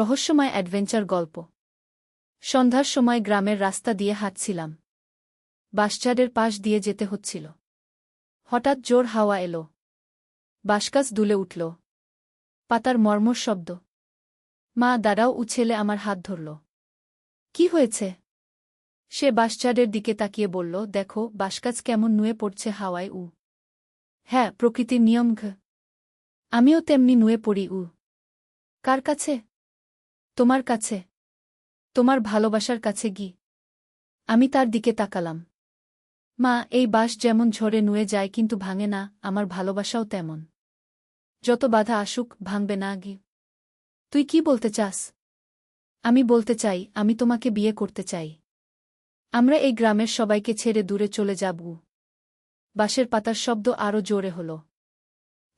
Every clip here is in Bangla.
রহস্যময় অ্যাডভেঞ্চার গল্প। সন্ধ্যার সময় গ্রামের রাস্তা দিয়ে হাঁটছিলাম। বাসচারের পাশ দিয়ে যেতে হচ্ছিল। হঠাৎ জোর হাওয়া এলো। বাসকাস দুলে উঠল। পাতার মর্মর শব্দ। মা, দাঁড়াও, উছেলে আমার হাত ধরল। কি হয়েছে? সে বাসচারের দিকে তাকিয়ে বলল, দেখো বাসকাজ কেমন নুয়ে পড়ছে হাওয়ায়, উ। হ্যাঁ প্রকৃতির নিয়ম ঘ। আমিও তেমনি নুয়ে পড়ি, উ। কার কাছে? তোমার কাছে, তোমার ভালোবাসার কাছে গি। আমি তার দিকে তাকালাম। মা, এই বাস যেমন ঝরে নুয়ে যায় কিন্তু ভাঙে না, আমার ভালোবাসাও তেমন। যত বাধা আসুক, ভাঙবে না গি। তুই কি বলতে চাস? আমি বলতে চাই, আমি তোমাকে বিয়ে করতে চাই। আমরা এই গ্রামের সবাইকে ছেড়ে দূরে চলে যাব। বাঁশের পাতার শব্দ আরও জোরে হল।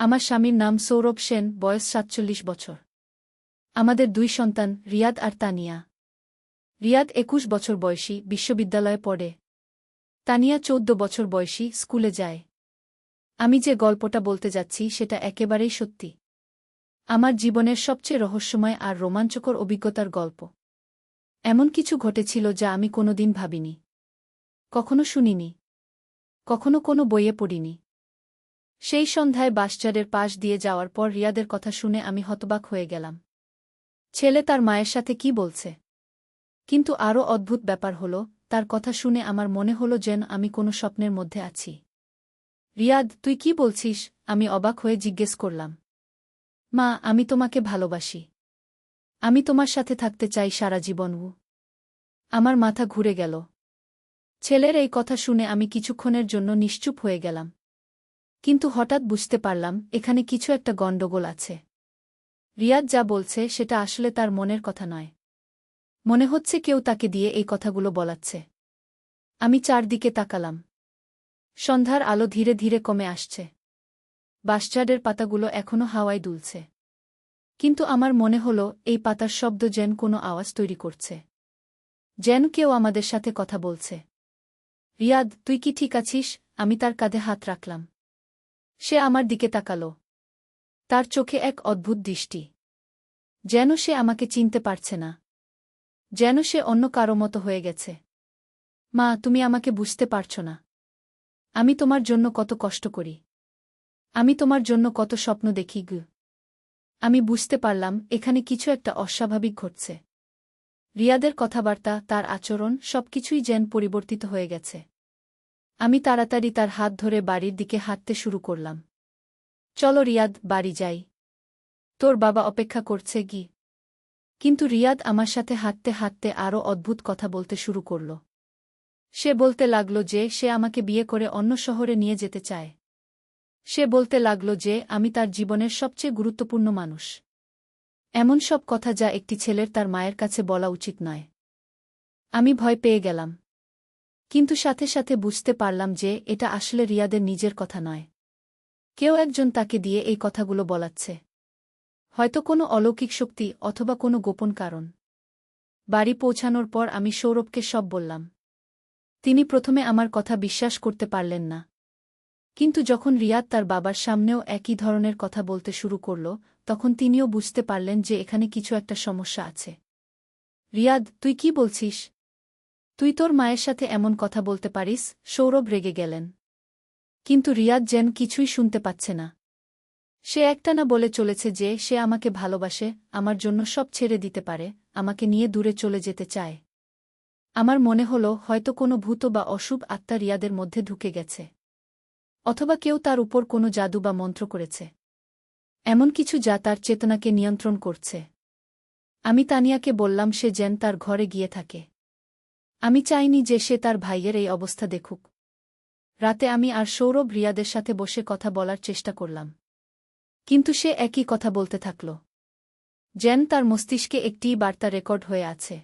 আমার স্বামীর নাম সৌরভ সেন, বয়স সাতচল্লিশ বছর। আমাদের দুই সন্তান, রিয়াদ আর তানিয়া। রিয়াদ একুশ বছর বয়সী, বিশ্ববিদ্যালয়ে পড়ে। তানিয়া চৌদ্দ বছর বয়সী, স্কুলে যায়। আমি যে গল্পটা বলতে যাচ্ছি, সেটা একেবারেই সত্যি। আমার জীবনের সবচেয়ে রহস্যময় আর রোমাঞ্চকর অভিজ্ঞতার গল্প। এমন কিছু ঘটেছিল যা আমি কোনোদিন ভাবিনি। কখনো শুনিনি। কখনো কোনো বইয়ে পড়িনি। সেই সন্ধ্যায় বাসচারের পাশ দিয়ে যাওয়ার পর রিয়াদের কথা শুনে আমি হতবাক হয়ে গেলাম। ছেলে তার মায়ের সাথে কি বলছে? কিন্তু আরও অদ্ভুত ব্যাপার হল, তার কথা শুনে আমার মনে হল যেন আমি কোনো স্বপ্নের মধ্যে আছি। রিয়াদ, তুই কি বলছিস? আমি অবাক হয়ে জিজ্ঞেস করলাম। মা, আমি তোমাকে ভালোবাসি। আমি তোমার সাথে থাকতে চাই সারা জীবন, উ। আমার মাথা ঘুরে গেল। ছেলের এই কথা শুনে আমি কিছুক্ষণের জন্য নিশ্চুপ হয়ে গেলাম। কিন্তু হঠাৎ বুঝতে পারলাম, এখানে কিছু একটা গণ্ডগোল আছে। রিয়াদ যা বলছে, সেটা আসলে তার মনের কথা নয়। মনে হচ্ছে কেউ তাকে দিয়ে এই কথাগুলো বলাচ্ছে। আমি চারদিকে তাকালাম। সন্ধ্যার আলো ধীরে ধীরে কমে আসছে। বাসচার্ডের পাতাগুলো এখনও হাওয়ায় দুলছে। কিন্তু আমার মনে হল, এই পাতার শব্দ যেন কোনো আওয়াজ তৈরি করছে। যেন কেউ আমাদের সাথে কথা বলছে। রিয়াদ, তুই কি ঠিক আছিস? আমি তার কাঁধে হাত রাখলাম। সে আমার দিকে তাকাল। তার চোখে এক অদ্ভুত দৃষ্টি। যেন সে আমাকে চিনতে পারছে না। যেন সে অন্য কারও মতো হয়ে গেছে। মা, তুমি আমাকে বুঝতে পারছ না। আমি তোমার জন্য কত কষ্ট করি। আমি তোমার জন্য কত স্বপ্ন দেখি, গু। আমি বুঝতে পারলাম, এখানে কিছু একটা অস্বাভাবিক ঘটছে। রিয়াদের কথাবার্তা, তার আচরণ, সবকিছুই যেন পরিবর্তিত হয়ে গেছে। আমি তাড়াতাড়ি তার হাত ধরে বাড়ির দিকে হাঁটতে শুরু করলাম। চলো রিয়াদ, বাড়ি যাই। তোর বাবা অপেক্ষা করছে গি। কিন্তু রিয়াদ আমার সাথে হাঁটতে হাঁটতে আরও অদ্ভুত কথা বলতে শুরু করল। সে বলতে লাগল যে সে আমাকে বিয়ে করে অন্য শহরে নিয়ে যেতে চায়। সে বলতে লাগল যে আমি তার জীবনের সবচেয়ে গুরুত্বপূর্ণ মানুষ। এমন সব কথা যা একটি ছেলের তার মায়ের কাছে বলা উচিত নয়। আমি ভয় পেয়ে গেলাম। কিন্তু সাথে সাথে বুঝতে পারলাম যে এটা আসলে রিয়াদের নিজের কথা নয়। কেউ একজন তাকে দিয়ে এই কথাগুলো বলাচ্ছে। হয়তো কোনো অলৌকিক শক্তি অথবা কোনো গোপন কারণ। বাড়ি পৌঁছানোর পর আমি সৌরভকে সব বললাম। তিনি প্রথমে আমার কথা বিশ্বাস করতে পারলেন না। কিন্তু যখন রিয়াদ তার বাবার সামনেও একই ধরনের কথা বলতে শুরু করল, তখন তিনিও বুঝতে পারলেন যে এখানে কিছু একটা সমস্যা আছে। রিয়াদ, তুই কি বলছিস? তুই তোর মায়ের সাথে এমন কথা বলতে পারিস, সৌরভ রেগে গেলেন। কিন্তু রিয়াদ যেন কিছুই শুনতে পাচ্ছে না। সে একটানা বলে চলেছে যে, সে আমাকে ভালোবাসে, আমার জন্য সব ছেড়ে দিতে পারে, আমাকে নিয়ে দূরে চলে যেতে চায়। আমার মনে হল, হয়তো কোনো ভূত বা অশুভ আত্মা রিয়াদের মধ্যে ঢুকে গেছে। অথবা কেউ তার উপর কোনো জাদু বা মন্ত্র করেছে। এমন কিছু যা তার চেতনাকে নিয়ন্ত্রণ করছে। আমি তানিয়াকে বললাম, সে যেন তার ঘরে গিয়ে থাকে। আমি চাইনি যে সে তার ভাইয়ের এই অবস্থা দেখুক। রাতে আমি আর সৌরভ রিয়াদের সাথে বসে কথা বলার চেষ্টা করলাম। কিন্তু সে একই কথা বলতে থাকল। যেন তার মস্তিষ্কে একটিই বার্তা রেকর্ড হয়ে আছে।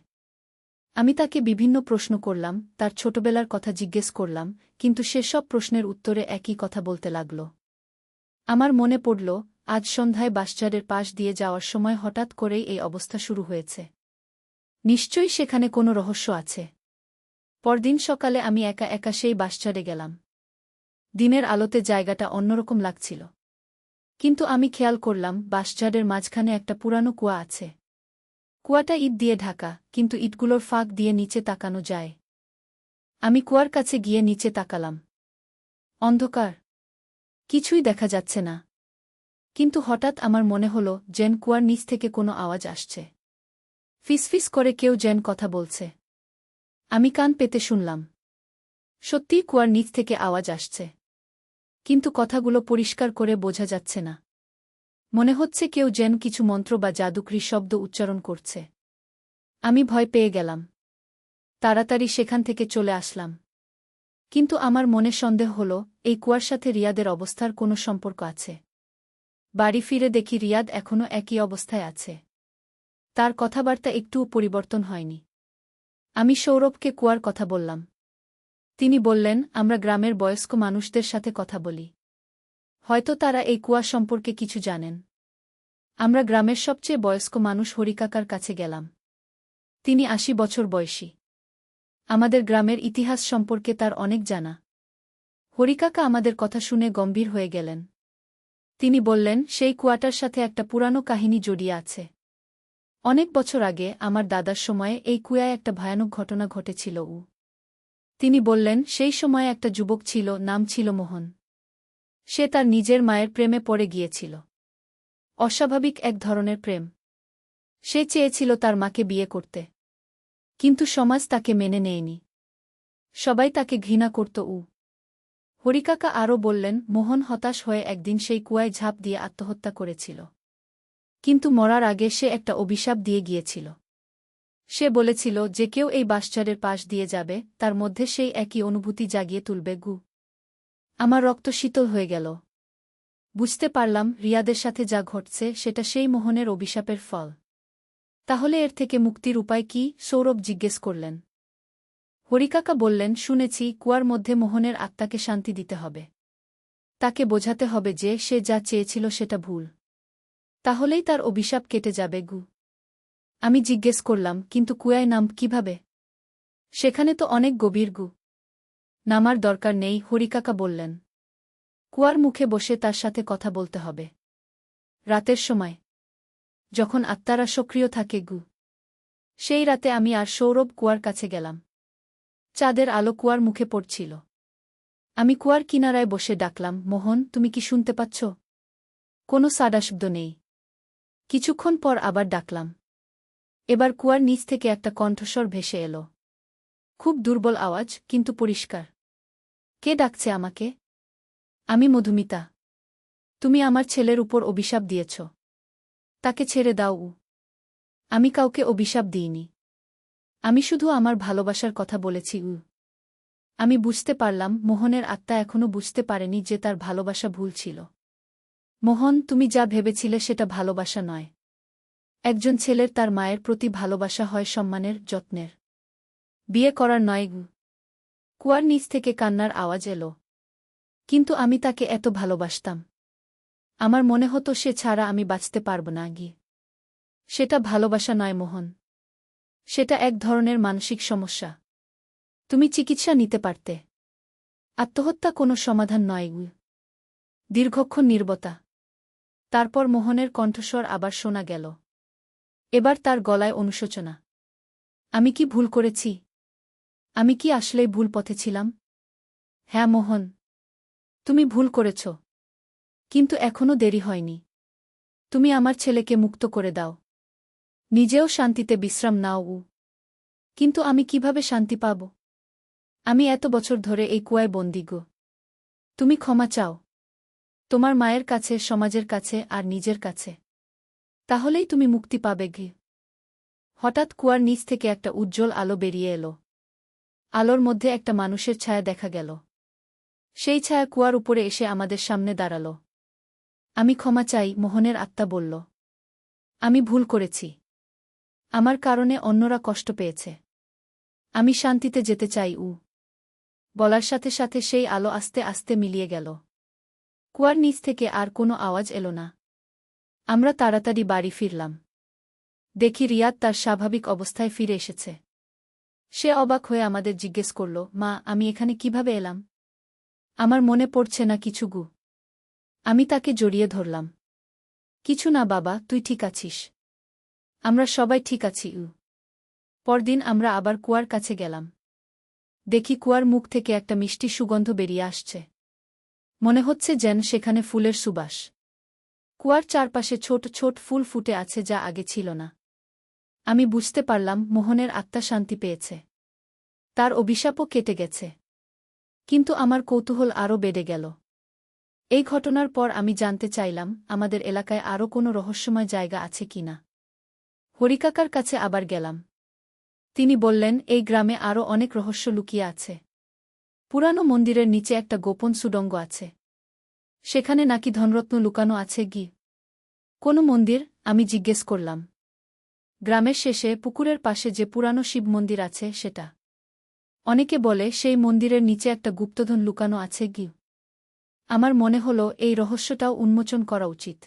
আমি তাকে বিভিন্ন প্রশ্ন করলাম, তার ছোটবেলার কথা জিজ্ঞেস করলাম, কিন্তু সে সব প্রশ্নের উত্তরে একই কথা বলতে লাগল। আমার মনে পড়ল, আজ সন্ধ্যায় বাসচারের পাশ দিয়ে যাওয়ার সময় হঠাৎ করেই এই অবস্থা শুরু হয়েছে। নিশ্চয়ই সেখানে কোনো রহস্য আছে। পরদিন সকালে আমি একা একা সেই বাসচারে গেলাম। দিনের আলোতে জায়গাটা অন্যরকম লাগছিল। কিন্তু আমি খেয়াল করলাম, বাসচারের মাঝখানে একটা পুরানো কুয়া আছে। কুয়াটা ইট দিয়ে ঢাকা, কিন্তু ইটগুলোর ফাঁক দিয়ে নিচে তাকানো যায়। আমি কুয়ার কাছে গিয়ে নিচে তাকালাম। অন্ধকার। কিছুই দেখা যাচ্ছে না। কিন্তু হঠাৎ আমার মনে হল যেন কুয়ার নিচ থেকে কোনো আওয়াজ আসছে। ফিসফিস করে কেউ যেন কথা বলছে। আমি কান পেতে শুনলাম। সত্যিই কুয়ার নিচ থেকে আওয়াজ আসছে। কিন্তু কথাগুলো পরিষ্কার করে বোঝা যাচ্ছে না। মনে হচ্ছে কেউ যেন কিছু মন্ত্র বা জাদুকরি শব্দ উচ্চারণ করছে। আমি ভয় পেয়ে গেলাম। তাড়াতাড়ি সেখান থেকে চলে আসলাম। কিন্তু আমার মনে সন্দেহ হল, এই কুয়ার সাথে রিয়াদের অবস্থার কোনো সম্পর্ক আছে। বাড়ি ফিরে দেখি রিয়াদ এখনও একই অবস্থায় আছে। তার কথাবার্তা একটুও পরিবর্তন হয়নি। আমি সৌরভকে কুয়ার কথা বললাম। তিনি বললেন, আমরা গ্রামের বয়স্ক মানুষদের সাথে কথা বলি। হয়তো তারা এই কুয়া সম্পর্কে কিছু জানেন। আমরা গ্রামের সবচেয়ে বয়স্ক মানুষ হরিকাকার কাছে গেলাম। তিনি আশি বছর বয়সী। আমাদের গ্রামের ইতিহাস সম্পর্কে তার অনেক জানা। হরিকাকা আমাদের কথা শুনে গম্ভীর হয়ে গেলেন। তিনি বললেন, সেই কুয়াটার সাথে একটা পুরানো কাহিনী জড়িয়ে আছে। অনেক বছর আগে আমার দাদার সময়ে এই কুয়ায় একটা ভয়ানক ঘটনা ঘটেছিল, উ। তিনি বললেন, সেই সময়ে একটা যুবক ছিল, নাম ছিল মোহন। সে তার নিজের মায়ের প্রেমে পড়ে গিয়েছিল। অস্বাভাবিক এক ধরনের প্রেম। সে চেয়েছিল তার মাকে বিয়ে করতে। কিন্তু সমাজ তাকে মেনে নেয়নি। সবাই তাকে ঘৃণা করত, উ। হরিকাকা আরও বললেন, মোহন হতাশ হয়ে একদিন সেই কুয়ায় ঝাঁপ দিয়ে আত্মহত্যা করেছিল। কিন্তু মরার আগে সে একটা অভিশাপ দিয়ে গিয়েছিল। সে বলেছিল যে কেউ এই বাসচারের পাশ দিয়ে যাবে, তার মধ্যে সেই একই অনুভূতি জাগিয়ে তুলবে গু। আমার রক্ত শীতল হয়ে গেল। বুঝতে পারলাম রিয়াদের সাথে যা ঘটছে, সেটা সেই মোহনের অভিশাপের ফল। তাহলে এর থেকে মুক্তির উপায় কি? সৌরভ জিজ্ঞেস করলেন। হরিকাকা বললেন, শুনেছি কুয়ার মধ্যে মোহনের আত্মাকে শান্তি দিতে হবে। তাকে বোঝাতে হবে যে সে যা চেয়েছিল সেটা ভুল। তাহলেই তার অভিশাপ কেটে যাবে, গু। আমি জিজ্ঞেস করলাম, কিন্তু কুয়ায় নাম কীভাবে? সেখানে তো অনেক গভীর, গু। নামার দরকার নেই, হরিকাকা বললেন। কুয়ার মুখে বসে তার সাথে কথা বলতে হবে। রাতের সময়। যখন আত্মারা সক্রিয় থাকে, গু। সেই রাতে আমি আর সৌরভ কুয়ার কাছে গেলাম। চাঁদের আলো কুয়ার মুখে পড়ছিল। আমি কুয়ার কিনারায় বসে ডাকলাম, মোহন, তুমি কি শুনতে পাচ্ছ? কোনো সাডাশব্দ নেই। কিছুক্ষণ পর আবার ডাকলাম। এবার কুয়ার নিচ থেকে একটা কণ্ঠস্বর ভেসে এলো। খুব দুর্বল আওয়াজ, কিন্তু পরিষ্কার। কে ডাকছে আমাকে? আমি মধুমিতা। তুমি আমার ছেলের উপর অভিশাপ দিয়েছ। তাকে ছেড়ে দাও আমি কাউকে অভিশাপ দিইনি। আমি শুধু আমার ভালোবাসার কথা বলেছি উ। আমি বুঝতে পারলাম, মোহনের আত্মা এখনও বুঝতে পারেনি যে তার ভালোবাসা ভুল ছিল। মোহন, তুমি যা ভেবেছিলে সেটা ভালোবাসা নয়। একজন ছেলের তার মায়ের প্রতি ভালোবাসা হয় সম্মানের, যত্নের। বিয়ে করার নয় কুয়ার নিচ থেকে কান্নার আওয়াজ এলো। কিন্তু আমি তাকে এত ভালোবাসতাম। আমার মনে হতো সে ছাড়া আমি বাঁচতে পারব না গিয়ে সেটা ভালোবাসা নয় মোহন। সেটা এক ধরনের মানসিক সমস্যা। তুমি চিকিৎসা নিতে পারতে। আত্মহত্যা কোনো সমাধান নয় দীর্ঘক্ষণ নির্বতা। তারপর মোহনের কণ্ঠস্বর আবার শোনা গেল। এবার তার গলায় অনুশোচনা। আমি কি ভুল করেছি? আমি কি আসলেই ভুল পথে ছিলাম? হ্যাঁ মোহন। তুমি ভুল করেছ। কিন্তু এখনও দেরি হয়নি। তুমি আমার ছেলেকে মুক্ত করে দাও। নিজেও শান্তিতে বিশ্রাম নাও, উ। কিন্তু আমি কীভাবে শান্তি পাব? আমি এত বছর ধরে এই কুয়ায় বন্দি, গো। তুমি ক্ষমা চাও। তোমার মায়ের কাছে, সমাজের কাছে আর নিজের কাছে। তাহলেই তুমি মুক্তি পাবে ঘি। হঠাৎ কুয়ার নিচ থেকে একটা উজ্জ্বল আলো বেরিয়ে এলো। আলোর মধ্যে একটা মানুষের ছায়া দেখা গেল। সেই ছায়া কুয়ার উপরে এসে আমাদের সামনে দাঁড়াল। আমি ক্ষমা চাই, মোহনের আত্মা বলল। আমি ভুল করেছি। আমার কারণে অন্যরা কষ্ট পেয়েছে। আমি শান্তিতে যেতে চাই, উ। বলার সাথে সাথে সেই আলো আস্তে আস্তে মিলিয়ে গেল। কুয়ার নিচ থেকে আর কোনো আওয়াজ এলো না। আমরা তাড়াতাড়ি বাড়ি ফিরলাম। দেখি রিয়াদ তার স্বাভাবিক অবস্থায় ফিরে এসেছে। সে অবাক হয়ে আমাদের জিজ্ঞেস করল, মা, আমি এখানে কীভাবে এলাম? আমার মনে পড়ছে না কিছু, গু। আমি তাকে জড়িয়ে ধরলাম। কিছু না, বাবা, তুই ঠিক আছিস। আমরা সবাই ঠিক আছি, উ। পরদিন আমরা আবার কুয়ার কাছে গেলাম। দেখি কুয়ার মুখ থেকে একটা মিষ্টি সুগন্ধ বেরিয়ে আসছে। মনে হচ্ছে যেন সেখানে ফুলের সুবাস। কুয়ার চারপাশে ছোট ছোট ফুল ফুটে আছে যা আগে ছিল না। আমি বুঝতে পারলাম মোহনের আত্মা শান্তি পেয়েছে। তার অভিশাপও কেটে গেছে। কিন্তু আমার কৌতূহল আরও বেড়ে গেল। এই ঘটনার পর আমি জানতে চাইলাম, আমাদের এলাকায় আরও কোনো রহস্যময় জায়গা আছে কিনা হরিকাকার কাছে আবার গেলাম। তিনি বললেন, এই গ্রামে আরও অনেক রহস্য লুকিয়ে আছে। পুরানো মন্দিরের নিচে একটা গোপন সুডঙ্গ আছে। সেখানে নাকি ধনরত্ন লুকানো আছে গি। কোনো মন্দির, আমি জিজ্ঞেস করলাম। গ্রামের শেষে পুকুরের পাশে যে পুরানো শিব মন্দির আছে, সেটা। অনেকে বলে, সেই মন্দিরের নিচে একটা গুপ্তধন লুকানো আছে গি। আমার মনে হল, এই রহস্যটাও উন্মোচন করা উচিত।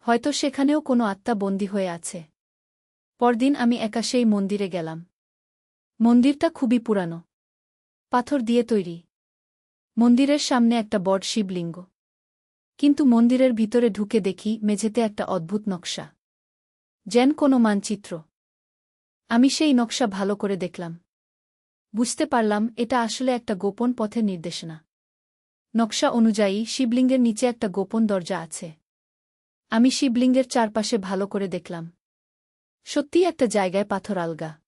হয়তো সেখানেও কোনো আত্মা বন্দী হয়ে আছে। পরদিন আমি একা সেই মন্দিরে গেলাম। মন্দিরটা খুবই পুরানো। পাথর দিয়ে তৈরি। মন্দিরের সামনে একটা বড় শিবলিঙ্গ। কিন্তু মন্দিরের ভিতরে ঢুকে দেখি মেঝেতে একটা অদ্ভুত নকশা। যেন কোনো মানচিত্র। আমি সেই নকশা ভালো করে দেখলাম। বুঝতে পারলাম এটা আসলে একটা গোপন পথের নির্দেশনা। নকশা অনুযায়ী শিবলিঙ্গের নিচে একটা গোপন দরজা আছে। আমি শিবলিঙ্গের চারপাশে ভালো করে দেখলাম। সত্যিই একটা জায়গায় পাথর আলগা।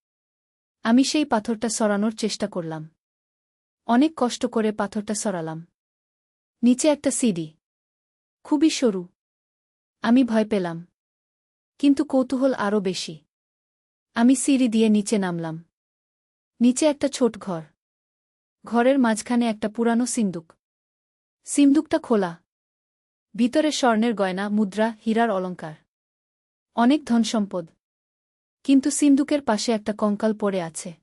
আমি সেই পাথরটা সরানোর চেষ্টা করলাম। অনেক কষ্ট করে পাথরটা সরালাম। নিচে একটা সিডি। খুবই সরু। আমি ভয় পেলাম। কিন্তু কৌতূহল আরও বেশি। আমি সিঁড়ি দিয়ে নিচে নামলাম। নিচে একটা ছোট ঘর। ঘরের মাঝখানে একটা পুরানো সিন্দুক। সিন্দুকটা খোলা। ভিতরে স্বর্ণের গয়না, মুদ্রা, হীরার অলঙ্কার অনেক ধনসম্পদ। কিন্তু সিন্দুকের পাশে একটা কঙ্কাল পড়ে আছে।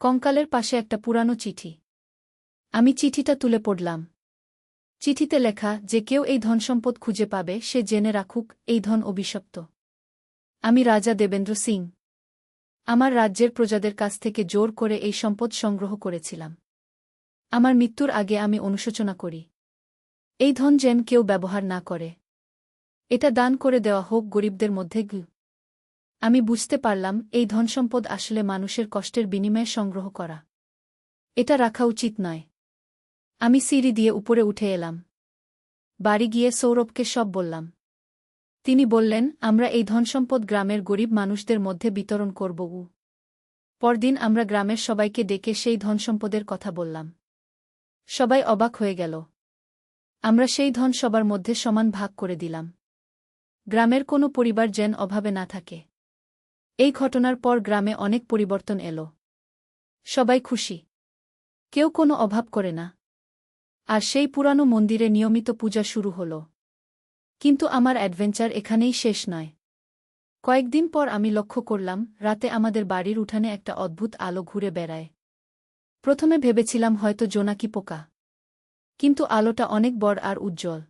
কঙ্কালের পাশে একটা পুরানো চিঠি। আমি চিঠিটা তুলে পড়লাম। চিঠিতে লেখা যে কেউ এই ধনসম্পদ খুঁজে পাবে, সে জেনে রাখুক, এই ধন অভিশপ্ত। আমি রাজা দেবেন্দ্র সিং। আমার রাজ্যের প্রজাদের কাছ থেকে জোর করে এই সম্পদ সংগ্রহ করেছিলাম। আমার মৃত্যুর আগে আমি অনুশোচনা করি। এই ধন যেন কেউ ব্যবহার না করে। এটা দান করে দেওয়া হোক গরিবদের মধ্যে গু। আমি বুঝতে পারলাম, এই ধনসম্পদ আসলে মানুষের কষ্টের বিনিময়ে সংগ্রহ করা। এটা রাখা উচিত নয়। আমি সিঁড়ি দিয়ে উপরে উঠে এলাম। বাড়ি গিয়ে সৌরভকে সব বললাম। তিনি বললেন, আমরা এই ধনসম্পদ গ্রামের গরিব মানুষদের মধ্যে বিতরণ করব উ। পরদিন আমরা গ্রামের সবাইকে ডেকে সেই ধনসম্পদের কথা বললাম। সবাই অবাক হয়ে গেল। আমরা সেই ধন সবার মধ্যে সমান ভাগ করে দিলাম। গ্রামের কোনো পরিবার যেন অভাবে না থাকে। এই ঘটনার পর গ্রামে অনেক পরিবর্তন এলো। সবাই খুশি। কেউ কোনো অভাব করে না। আর সেই পুরানো মন্দিরে নিয়মিত পূজা শুরু হল। কিন্তু আমার অ্যাডভেঞ্চার এখানেই শেষ নয়। কয়েকদিন পর আমি লক্ষ্য করলাম, রাতে আমাদের বাড়ির উঠানে একটা অদ্ভুত আলো ঘুরে বেড়ায়। প্রথমে ভেবেছিলাম হয়তো জোনাকি পোকা। কিন্তু আলোটা অনেক বড় আর উজ্জ্বল।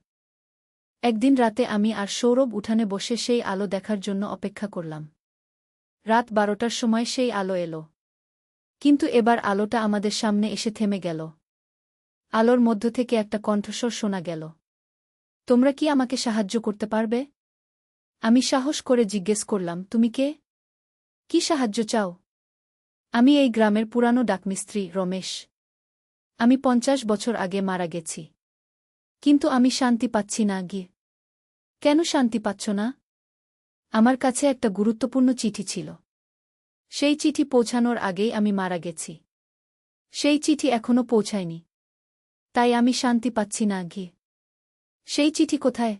একদিন রাতে আমি আর সৌরভ উঠানে বসে সেই আলো দেখার জন্য অপেক্ষা করলাম। রাত বারোটার সময় সেই আলো এলো। কিন্তু এবার আলোটা আমাদের সামনে এসে থেমে গেল। আলোর মধ্য থেকে একটা কণ্ঠস্বর শোনা গেল। তোমরা কি আমাকে সাহায্য করতে পারবে? আমি সাহস করে জিজ্ঞেস করলাম, তুমি কে? কি সাহায্য চাও? আমি এই গ্রামের পুরানো ডাকমিস্ত্রি, রমেশ। আমি পঞ্চাশ বছর আগে মারা গেছি। কিন্তু আমি শান্তি পাচ্ছি না, গিয়ে। কেন শান্তি পাচ্ছ না? আমার কাছে একটা গুরুত্বপূর্ণ চিঠি ছিল। সেই চিঠি পৌঁছানোর আগেই আমি মারা গেছি। সেই চিঠি এখনও পৌঁছায়নি। তাই আমি শান্তি পাচ্ছি না গিয়ে সেই চিঠি কোথায়?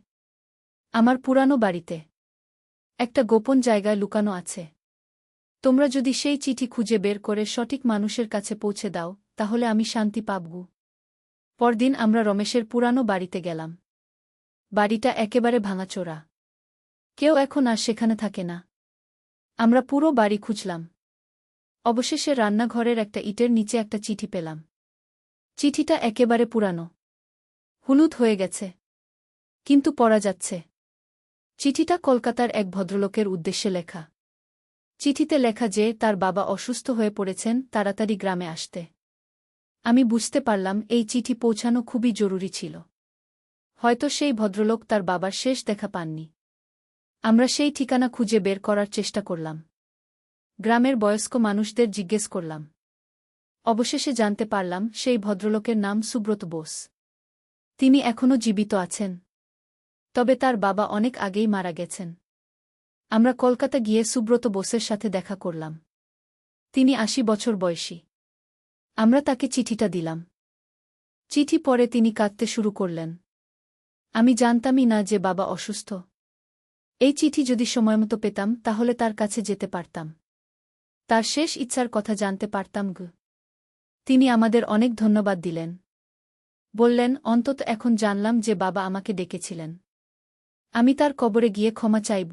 আমার পুরানো বাড়িতে। একটা গোপন জায়গায় লুকানো আছে। তোমরা যদি সেই চিঠি খুঁজে বের করে সঠিক মানুষের কাছে পৌঁছে দাও, তাহলে আমি শান্তি পাবগু পরদিন আমরা রমেশের পুরানো বাড়িতে গেলাম। বাড়িটা একেবারে ভাঙাচোরা। কেউ এখন আর সেখানে থাকে না। আমরা পুরো বাড়ি খুঁজলাম। অবশেষে রান্নাঘরের একটা ইটের নিচে একটা চিঠি পেলাম। চিঠিটা একেবারে পুরানো। হলুদ হয়ে গেছে। কিন্তু পড়া যাচ্ছে। চিঠিটা কলকাতার এক ভদ্রলোকের উদ্দেশ্যে লেখা। চিঠিতে লেখা যে তার বাবা অসুস্থ হয়ে পড়েছেন তাড়াতাড়ি গ্রামে আসতে। আমি বুঝতে পারলাম এই চিঠি পৌঁছানো খুবই জরুরি ছিল। হয়তো সেই ভদ্রলোক তার বাবার শেষ দেখা পাননি। আমরা সেই ঠিকানা খুঁজে বের করার চেষ্টা করলাম। গ্রামের বয়স্ক মানুষদের জিজ্ঞেস করলাম। অবশেষে জানতে পারলাম সেই ভদ্রলোকের নাম সুব্রত বোস। তিনি এখনও জীবিত আছেন। তবে তার বাবা অনেক আগেই মারা গেছেন। আমরা কলকাতা গিয়ে সুব্রত বোসের সাথে দেখা করলাম। তিনি আশি বছর বয়সী। আমরা তাকে চিঠিটা দিলাম। চিঠি পরে তিনি কাঁদতে শুরু করলেন। আমি জানতামই না যে বাবা অসুস্থ। এই চিঠি যদি সময়মতো পেতাম, তাহলে তার কাছে যেতে পারতাম। তার শেষ ইচ্ছার কথা জানতে পারতাম গ। তিনি আমাদের অনেক ধন্যবাদ দিলেন। বললেন, অন্তত এখন জানলাম যে বাবা আমাকে ডেকেছিলেন। আমি তার কবরে গিয়ে ক্ষমা চাইব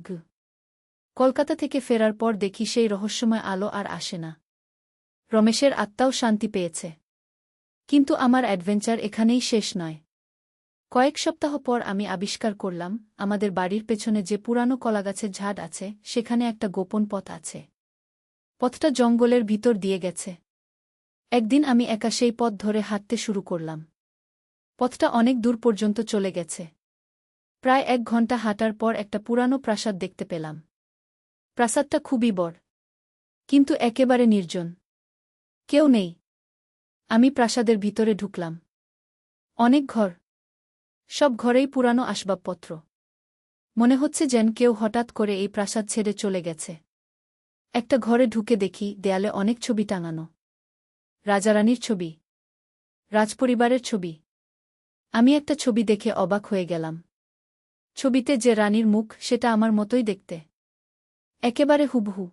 কলকাতা থেকে ফেরার পর দেখি সেই রহস্যময় আলো আর আসে না। রমেশের আত্মাও শান্তি পেয়েছে। কিন্তু আমার অ্যাডভেঞ্চার এখানেই শেষ নয়। কয়েক সপ্তাহ পর আমি আবিষ্কার করলাম, আমাদের বাড়ির পেছনে যে পুরানো কলাগাছের ঝাড় আছে, সেখানে একটা গোপন পথ আছে। পথটা জঙ্গলের ভিতর দিয়ে গেছে। একদিন আমি একা সেই পথ ধরে হাঁটতে শুরু করলাম। পথটা অনেক দূর পর্যন্ত চলে গেছে। প্রায় এক ঘণ্টা হাঁটার পর একটা পুরানো প্রাসাদ দেখতে পেলাম। প্রাসাদটা খুবই বড়, কিন্তু একেবারে নির্জন। কেউ নেই। আমি প্রাসাদের ভিতরে ঢুকলাম। অনেক ঘর, সব ঘরেই পুরানো আসবাবপত্র। মনে হচ্ছে যেন কেউ হঠাৎ করে এই প্রাসাদ ছেড়ে চলে গেছে। একটা ঘরে ঢুকে দেখি দেয়ালে অনেক ছবি টাঙানো। রাজারানীর ছবি। রাজপরিবারের ছবি। আমি একটা ছবি দেখে অবাক হয়ে গেলাম। ছবিতে যে রানীর মুখ, সেটা আমার মতোই দেখতে। একেবারে হুবহু।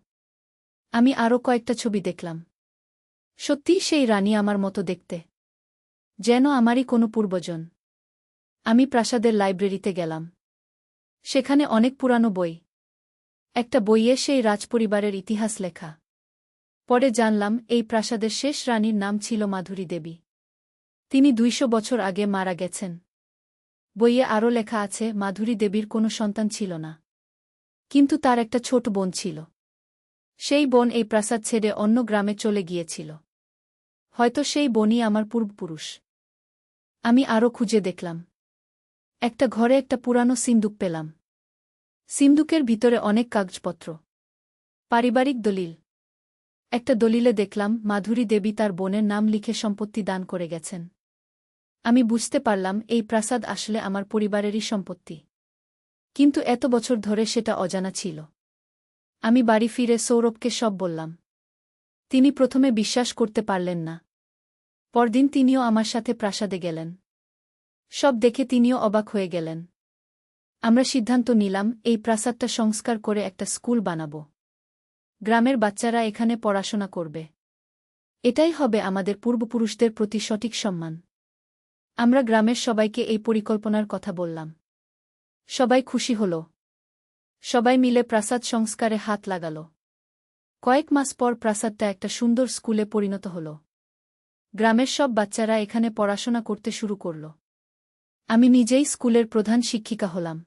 আমি আরও কয়েকটা ছবি দেখলাম। সত্যিই সেই রানী আমার মতো দেখতে। যেন আমারই কোনো পূর্বজন। আমি প্রাসাদের লাইব্রেরিতে গেলাম। সেখানে অনেক পুরানো বই। একটা বইয়ে সেই রাজপরিবারের ইতিহাস লেখা। পরে জানলাম, এই প্রাসাদের শেষ রানীর নাম ছিল মাধুরী দেবী। তিনি দুইশো বছর আগে মারা গেছেন। বইয়ে আরও লেখা আছে, মাধুরী দেবীর কোনো সন্তান ছিল না। কিন্তু তার একটা ছোট বোন ছিল। সেই বোন এই প্রাসাদ ছেড়ে অন্য গ্রামে চলে গিয়েছিল। হয়তো সেই বোনই আমার পূর্বপুরুষ। আমি আরও খুঁজে দেখলাম। একটা ঘরে একটা পুরানো সিন্দুক পেলাম। সিন্দুকের ভিতরে অনেক কাগজপত্র। পারিবারিক দলিল। একটা দলিলে দেখলাম মাধুরী দেবী তার বোনের নাম লিখে সম্পত্তি দান করে গেছেন। আমি বুঝতে পারলাম এই প্রাসাদ আসলে আমার পরিবারেরই সম্পত্তি। কিন্তু এত বছর ধরে সেটা অজানা ছিল। আমি বাড়ি ফিরে সৌরভকে সব বললাম। তিনি প্রথমে বিশ্বাস করতে পারলেন না। পরদিন তিনিও আমার সাথে প্রাসাদে গেলেন। সব দেখে তিনিও অবাক হয়ে গেলেন। আমরা সিদ্ধান্ত নিলাম এই প্রাসাদটা সংস্কার করে একটা স্কুল বানাব। গ্রামের বাচ্চারা এখানে পড়াশোনা করবে। এটাই হবে আমাদের পূর্বপুরুষদের প্রতি সঠিক সম্মান। আমরা গ্রামের সবাইকে এই পরিকল্পনার কথা বললাম। সবাই খুশি হল। সবাই মিলে প্রাসাদ সংস্কারে হাত লাগাল। কয়েক মাস পর প্রাসাদটা একটা সুন্দর স্কুলে পরিণত হল। গ্রামের সব বাচ্চারা এখানে পড়াশোনা করতে শুরু করল। আমি নিজেই স্কুলের প্রধান শিক্ষিকা হলাম।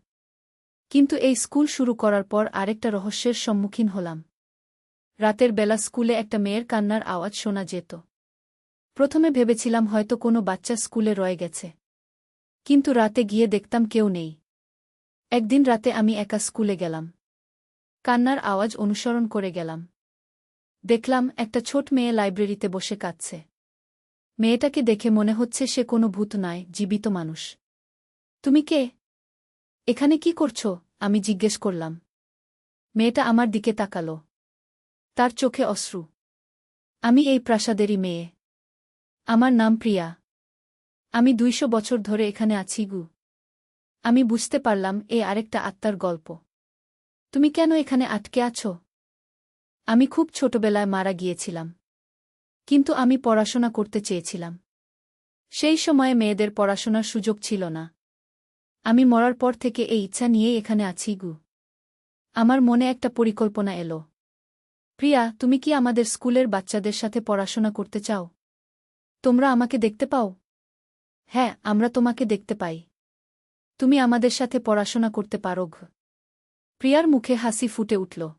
কিন্তু এই স্কুল শুরু করার পর আরেকটা রহস্যের সম্মুখীন হলাম। রাতের বেলা স্কুলে একটা মেয়ের কান্নার আওয়াজ শোনা যেত। প্রথমে ভেবেছিলাম হয়তো কোনো বাচ্চা স্কুলে রয়ে গেছে। কিন্তু রাতে গিয়ে দেখতাম কেউ নেই। একদিন রাতে আমি একা স্কুলে গেলাম। কান্নার আওয়াজ অনুসরণ করে গেলাম। দেখলাম একটা ছোট মেয়ে লাইব্রেরিতে বসে কাঁদছে। মেয়েটাকে দেখে মনে হচ্ছে সে কোনো ভূত নয়, জীবিত মানুষ। তুমি কে? এখানে কি করছ? আমি জিজ্ঞেস করলাম। মেয়েটা আমার দিকে তাকাল। তার চোখে অশ্রু। আমি এই প্রাসাদেরই মেয়ে। আমার নাম প্রিয়া। আমি দুইশো বছর ধরে এখানে আছি গু। আমি বুঝতে পারলাম এ আরেকটা আত্মার গল্প। তুমি কেন এখানে আটকে আছো? আমি খুব ছোটবেলায় মারা গিয়েছিলাম। কিন্তু আমি পড়াশোনা করতে চেয়েছিলাম। সেই সময়ে মেয়েদের পড়াশোনার সুযোগ ছিল না। আমি মরার পর থেকে এই ইচ্ছা নিয়েই এখানে আছি গু। আমার মনে একটা পরিকল্পনা এলো। প্রিয়া, তুমি কি আমাদের স্কুলের বাচ্চাদের সাথে পড়াশোনা করতে চাও? তোমরা আমাকে দেখতে পাও? হ্যাঁ আমরা তোমাকে দেখতে পাই। তুমি আমাদের সাথে পড়াশোনা করতে পারো। প্রিয়ার মুখে হাসি ফুটে উঠল।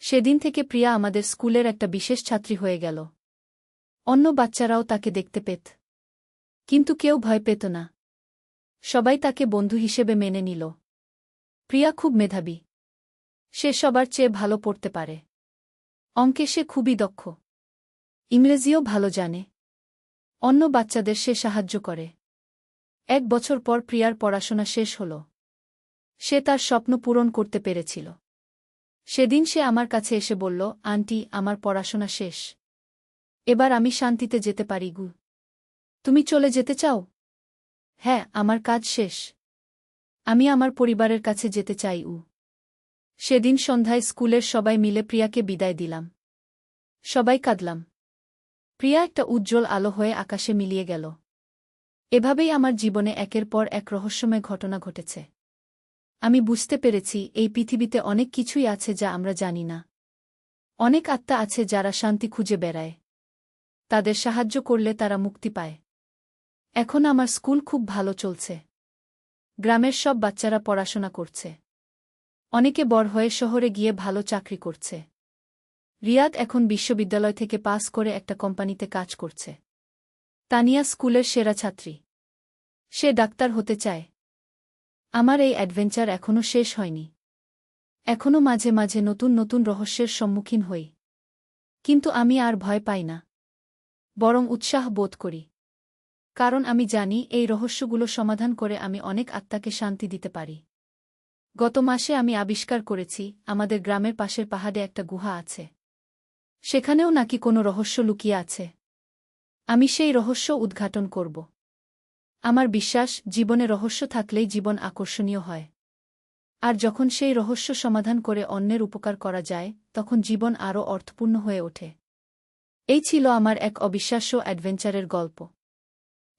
সেদিন থেকে প্রিয়া আমাদের স্কুলের একটা বিশেষ ছাত্রী হয়ে গেল। অন্য বাচ্চারাও তাকে দেখতে পেত। কিন্তু কেউ ভয় পেত না। সবাই তাকে বন্ধু হিসেবে মেনে নিল। প্রিয়া খুব মেধাবী। সে সবার চেয়ে ভালো পড়তে পারে। অঙ্কে সে খুবই দক্ষ। ইংরেজিও ভালো জানে। অন্য বাচ্চাদের সে সাহায্য করে। এক বছর পর প্রিয়ার পড়াশোনা শেষ হল। সে তার স্বপ্ন পূরণ করতে পেরেছিল। সেদিন সে আমার কাছে এসে বলল, আন্টি, আমার পড়াশোনা শেষ। এবার আমি শান্তিতে যেতে পারি, গু। তুমি চলে যেতে চাও? হ্যাঁ আমার কাজ শেষ। আমি আমার পরিবারের কাছে যেতে চাই, উ। সেদিন সন্ধ্যায় স্কুলের সবাই মিলে প্রিয়াকে বিদায় দিলাম। সবাই কাঁদলাম। প্রিয়া একটা উজ্জ্বল আলো হয়ে আকাশে মিলিয়ে গেল। এভাবেই আমার জীবনে একের পর এক রহস্যময় ঘটনা ঘটেছে। আমি বুঝতে পেরেছি এই পৃথিবীতে অনেক কিছুই আছে যা আমরা জানি না। অনেক আত্মা আছে যারা শান্তি খুঁজে বেড়ায়। তাদের সাহায্য করলে তারা মুক্তি পায়। এখন আমার স্কুল খুব ভালো চলছে। গ্রামের সব বাচ্চারা পড়াশোনা করছে। অনেকে বড় হয়ে শহরে গিয়ে ভালো চাকরি করছে। রিয়াদ এখন বিশ্ববিদ্যালয় থেকে পাস করে একটা কোম্পানিতে কাজ করছে। তানিয়া স্কুলের সেরা ছাত্রী। সে ডাক্তার হতে চায়। আমার এই অ্যাডভেঞ্চার এখনও শেষ হয়নি। এখনও মাঝে মাঝে নতুন নতুন রহস্যের সম্মুখীন হই। কিন্তু আমি আর ভয় পাই না। বরং উৎসাহ বোধ করি। কারণ আমি জানি এই রহস্যগুলো সমাধান করে আমি অনেক আত্মাকে শান্তি দিতে পারি। গত মাসে আমি আবিষ্কার করেছি, আমাদের গ্রামের পাশের পাহাড়ে একটা গুহা আছে। সেখানেও নাকি কোনো রহস্য লুকিয়ে আছে। আমি সেই রহস্য উদ্ঘাটন করব। আমার বিশ্বাস, জীবনে রহস্য থাকলেই জীবন আকর্ষণীয় হয়। আর যখন সেই রহস্য সমাধান করে অন্যের উপকার করা যায়, তখন জীবন আরও অর্থপূর্ণ হয়ে ওঠে। এই ছিল আমার এক অবিশ্বাস্য অ্যাডভেঞ্চারের গল্প।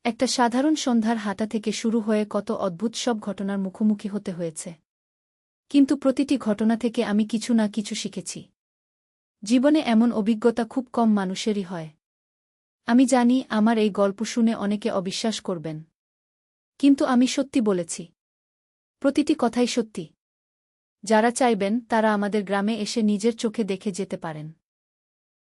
একটা সাধারণ সন্ধ্যার হাঁটা থেকে শুরু হয়ে কত অদ্ভুত সব ঘটনার মুখোমুখি হতে হয়েছে। কিন্তু প্রতিটি ঘটনা থেকে আমি কিছু না কিছু শিখেছি। জীবনে এমন অভিজ্ঞতা খুব কম মানুষেরই হয়। আমি জানি আমার এই গল্প শুনে অনেকে অবিশ্বাস করবেন। কিন্তু আমি সত্যি বলেছি। প্রতিটি কথাই সত্যি। যারা চাইবেন তারা আমাদের গ্রামে এসে নিজের চোখে দেখে যেতে পারেন।